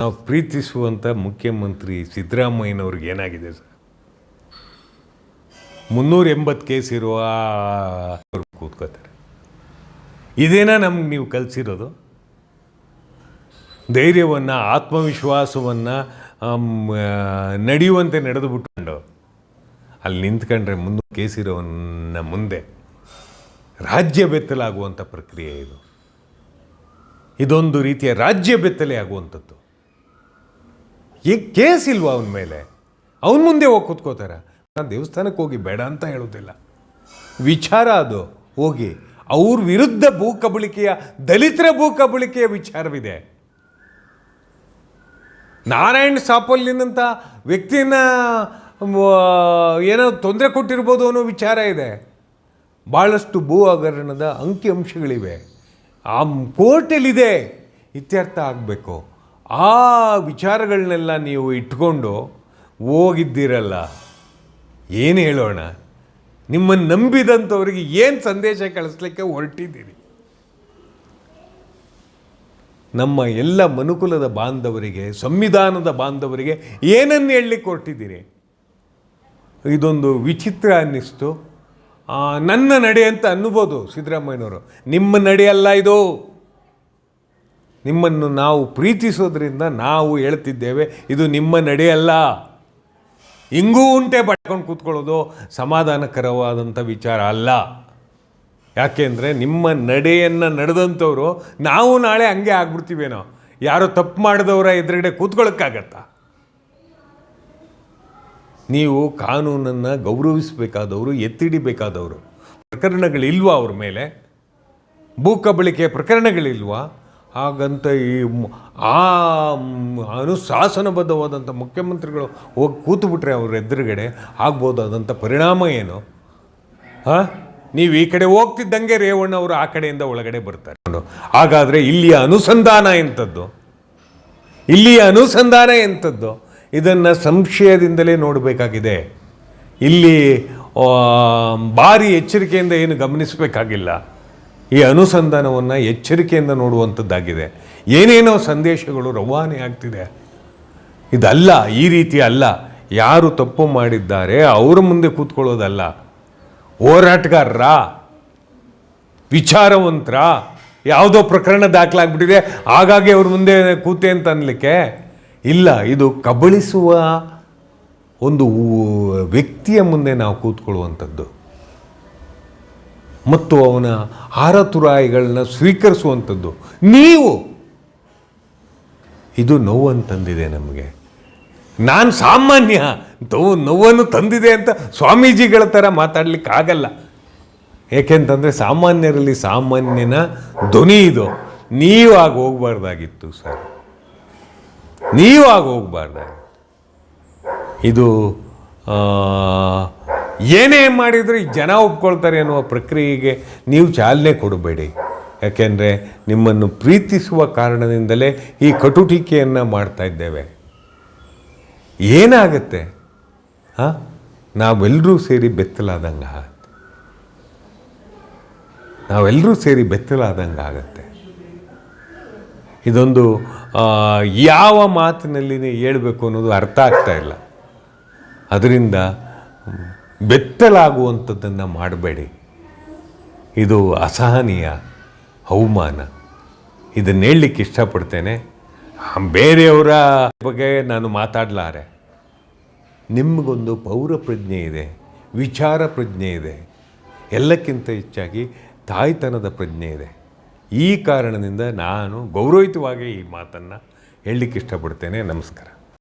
ನಾವು ಪ್ರೀತಿಸುವಂಥ ಮುಖ್ಯಮಂತ್ರಿ ಸಿದ್ದರಾಮಯ್ಯನವ್ರಿಗೆ ಏನಾಗಿದೆ ಸರ್? ಮುನ್ನೂರ ಎಂಬತ್ತು ಕೇಸ್ ಇರುವ ಕೂತ್ಕೋತಾರೆ ಇದೇನಾ ನಮ್ಗೆ ನೀವು ಕಲಿಸಿರೋದು? ಧೈರ್ಯವನ್ನು, ಆತ್ಮವಿಶ್ವಾಸವನ್ನು ನಡೆಯುವಂತೆ ನಡೆದು ಬಿಟ್ಕೊಂಡು ಅಲ್ಲಿ ನಿಂತ್ಕೊಂಡ್ರೆ ಮುನ್ನೂರು ಕೇಸ್ ಇರೋವನ್ನ ಮುಂದೆ ರಾಜ್ಯ ಬೆತ್ತಲಾಗುವಂಥ ಪ್ರಕ್ರಿಯೆ ಇದು. ಇದೊಂದು ರೀತಿಯ ರಾಜ್ಯ ಬೆತ್ತಲೆ ಆಗುವಂಥದ್ದು. ಈಗ ಕೇಸ್ ಇಲ್ವ ಅವನ ಮೇಲೆ? ಅವನ ಮುಂದೆ ಹೋಗಿ ಕೂತ್ಕೋತಾರ. ನಾನು ದೇವಸ್ಥಾನಕ್ಕೆ ಹೋಗಿ ಬೇಡ ಅಂತ ಹೇಳೋದಿಲ್ಲ. ವಿಚಾರ ಅದು. ಹೋಗಿ. ಅವ್ರ ವಿರುದ್ಧ ಭೂ ಕಬಳಿಕೆಯ ದಲಿತರ ಭೂ ಕಬಳಿಕೆಯ ವಿಚಾರವಿದೆ. ನಾರಾಯಣ್ ಸಾಪಲ್ಲಿನಂಥ ವ್ಯಕ್ತಿಯನ್ನ ಏನೋ ತೊಂದರೆ ಕೊಟ್ಟಿರ್ಬೋದು ಅನ್ನೋ ವಿಚಾರ ಇದೆ. ಭಾಳಷ್ಟು ಭೂ ಹಗರಣದ ಅಂಕಿಅಂಶಗಳಿವೆ ಆ ಕೋರ್ಟಲ್ಲಿದೆ. ಇತ್ಯರ್ಥ ಆಗಬೇಕು. ಆ ವಿಚಾರಗಳನ್ನೆಲ್ಲ ನೀವು ಇಟ್ಕೊಂಡು ಹೋಗಿದ್ದೀರಲ್ಲ, ಏನು ಹೇಳೋಣ? ನಿಮ್ಮನ್ನು ನಂಬಿದಂಥವ್ರಿಗೆ ಏನು ಸಂದೇಶ ಕಳಿಸ್ಲಿಕ್ಕೆ ಹೊರಟಿದ್ದೀರಿ? ನಮ್ಮ ಎಲ್ಲ ಮನುಕುಲದ ಬಾಂಧವರಿಗೆ, ಸಂವಿಧಾನದ ಬಾಂಧವರಿಗೆ ಏನನ್ನು ಹೇಳಲಿಕ್ಕೆ ಹೊರಟಿದ್ದೀರಿ ಇದೊಂದು ವಿಚಿತ್ರ ಅನ್ನಿಸ್ತು. ನನ್ನ ನಡೆ ಅಂತ ಅನ್ಬೋದು ಸಿದ್ದರಾಮಯ್ಯನವರು. ನಿಮ್ಮ ನಡೆಯಲ್ಲ ಇದು. ನಿಮ್ಮನ್ನು ನಾವು ಪ್ರೀತಿಸೋದ್ರಿಂದ ನಾವು ಹೇಳ್ತಿದ್ದೇವೆ, ಇದು ನಿಮ್ಮ ನಡೆಯಲ್ಲ. ಹಿಂಗೂ ಉಂಟೆ ಪಡ್ಕೊಂಡು ಕೂತ್ಕೊಳ್ಳೋದು ಸಮಾಧಾನಕರವಾದಂಥ ವಿಚಾರ ಅಲ್ಲ. ಯಾಕೆಂದರೆ ನಿಮ್ಮ ನಡೆಯನ್ನು ನಡೆದಂಥವ್ರು ನಾವು ನಾಳೆ ಹಂಗೆ ಆಗ್ಬಿಡ್ತೀವೇನೋ. ಯಾರೋ ತಪ್ಪು ಮಾಡಿದವರ ಎದುರುಗಡೆ ಕೂತ್ಕೊಳ್ಳೋಕ್ಕಾಗತ್ತಾ? ನೀವು ಕಾನೂನನ್ನು ಗೌರವಿಸಬೇಕಾದವರು, ಎತ್ತಿಡಿಬೇಕಾದವರು. ಪ್ರಕರಣಗಳಿಲ್ವಾ ಅವ್ರ ಮೇಲೆ? ಭೂಕಬಳಿಕೆ ಪ್ರಕರಣಗಳಿಲ್ವಾ? ಹಾಗಂತ ಈ ಆ ಅನುಶಾಸನಬದ್ಧವಾದಂಥ ಮುಖ್ಯಮಂತ್ರಿಗಳು ಹೋಗಿ ಕೂತುಬಿಟ್ರೆ ಅವ್ರ ಎದುರುಗಡೆ ಆಗ್ಬೋದಾದಂಥ ಪರಿಣಾಮ ಏನು? ಹಾಂ? ನೀವು ಈ ಕಡೆ ಹೋಗ್ತಿದ್ದಂಗೆ ರೇವಣ್ಣ ಅವರು ಆ ಕಡೆಯಿಂದ ಒಳಗಡೆ ಬರ್ತಾರೆ. ಹಾಗಾದರೆ ಇಲ್ಲಿಯ ಅನುಸಂಧಾನ ಎಂಥದ್ದು? ಇಲ್ಲಿಯ ಅನುಸಂಧಾನ ಎಂಥದ್ದು? ಇದನ್ನು ಸಂಶಯದಿಂದಲೇ ನೋಡಬೇಕಾಗಿದೆ. ಇಲ್ಲಿ ಭಾರಿ ಎಚ್ಚರಿಕೆಯಿಂದ ಏನು ಗಮನಿಸಬೇಕಾಗಿಲ್ಲ. ಈ ಅನುಸಂಧಾನವನ್ನು ಎಚ್ಚರಿಕೆಯಿಂದ ನೋಡುವಂಥದ್ದಾಗಿದೆ. ಏನೇನೋ ಸಂದೇಶಗಳು ರವಾನೆ ಆಗ್ತಿದೆ. ಇದಲ್ಲ, ಈ ರೀತಿ ಅಲ್ಲ. ಯಾರು ತಪ್ಪು ಮಾಡಿದ್ದಾರೆ, ಅವರ ಮುಂದೆ ಕೂತ್ಕೊಳ್ಳೋದಲ್ಲ. ಹೋರಾಟಗಾರರ, ವಿಚಾರವಂತರ, ಯಾವುದೋ ಪ್ರಕರಣ ದಾಖಲಾಗ್ಬಿಟ್ಟಿದೆ, ಹಾಗಾಗಿ ಅವ್ರ ಮುಂದೆ ಕೂತೆ ಅಂತ ಅನ್ಲಿಕ್ಕೆ ಇಲ್ಲ. ಇದು ಕಬಳಿಸುವ ಒಂದು ವ್ಯಕ್ತಿಯ ಮುಂದೆ ನಾವು ಕೂತ್ಕೊಳ್ಳುವಂಥದ್ದು. ಮತ್ತು ಅವನ ಆರತುರಾಯಿಗಳನ್ನ ಸ್ವೀಕರಿಸುವಂಥದ್ದು. ನೀವು ಇದು ನೋವನ್ನು ತಂದಿದೆ ನಮಗೆ. ನಾನು ಸಾಮಾನ್ಯ ನೋವು ನೋವನ್ನು ತಂದಿದೆ ಅಂತ ಸ್ವಾಮೀಜಿಗಳ ಥರ ಮಾತಾಡಲಿಕ್ಕೆ ಆಗಲ್ಲ ಏಕೆಂತಂದರೆ ಸಾಮಾನ್ಯರಲ್ಲಿ ಸಾಮಾನ್ಯನ ಧ್ವನಿ ಇದು. ನೀವು ಆಗ ಹೋಗ್ಬಾರ್ದಾಗಿತ್ತು ಸರ್. ನೀವು ಆಗ ಹೋಗ್ಬಾರ್ದಾಗಿತ್ತು. ಇದು ಏನೇ ಮಾಡಿದರೂ ಜನ ಒಪ್ಕೊಳ್ತಾರೆ ಅನ್ನುವ ಪ್ರಕ್ರಿಯೆಗೆ ನೀವು ಚಾಲನೆ ಕೊಡಬೇಡಿ. ಯಾಕೆಂದರೆ ನಿಮ್ಮನ್ನು ಪ್ರೀತಿಸುವ ಕಾರಣದಿಂದಲೇ ಈ ಕಟುಟಿಕೆಯನ್ನು ಮಾಡ್ತಾ ಇದ್ದೇವೆ. ಏನಾಗುತ್ತೆ? ಹಾಂ? ನಾವೆಲ್ಲರೂ ಸೇರಿ ಬೆತ್ತಲಾದಂಗೆ ಆಗುತ್ತೆ. ನಾವೆಲ್ಲರೂ ಸೇರಿ ಬೆತ್ತಲಾದಂಗೆ ಆಗುತ್ತೆ. ಇದೊಂದು ಯಾವ ಮಾತಿನಲ್ಲಿ ಹೇಳಬೇಕು ಅನ್ನೋದು ಅರ್ಥ ಆಗ್ತಾ ಇಲ್ಲ. ಅದರಿಂದ ಬೆತ್ತಲಾಗುವಂಥದ್ದನ್ನು ಮಾಡಬೇಡಿ. ಇದು ಅಸಹನೀಯ, ಅವಮಾನ. ಇದನ್ನು ಹೇಳಲಿಕ್ಕೆ ಇಷ್ಟಪಡ್ತೇನೆ. ಬೇರೆಯವರ ಬಗ್ಗೆ ನಾನು ಮಾತಾಡಲಾರೆ. ನಿಮಗೊಂದು ಪೌರ ಪ್ರಜ್ಞೆ ಇದೆ, ವಿಚಾರ ಪ್ರಜ್ಞೆ ಇದೆ. ಎಲ್ಲಕ್ಕಿಂತ ಹೆಚ್ಚಾಗಿ ತಾಯ್ತನದ ಪ್ರಜ್ಞೆ ಇದೆ. ಈ ಕಾರಣದಿಂದ ನಾನು ಗೌರವಯುತವಾಗಿ ಈ ಮಾತನ್ನು ಹೇಳಲಿಕ್ಕೆ ಇಷ್ಟಪಡ್ತೇನೆ. ನಮಸ್ಕಾರ.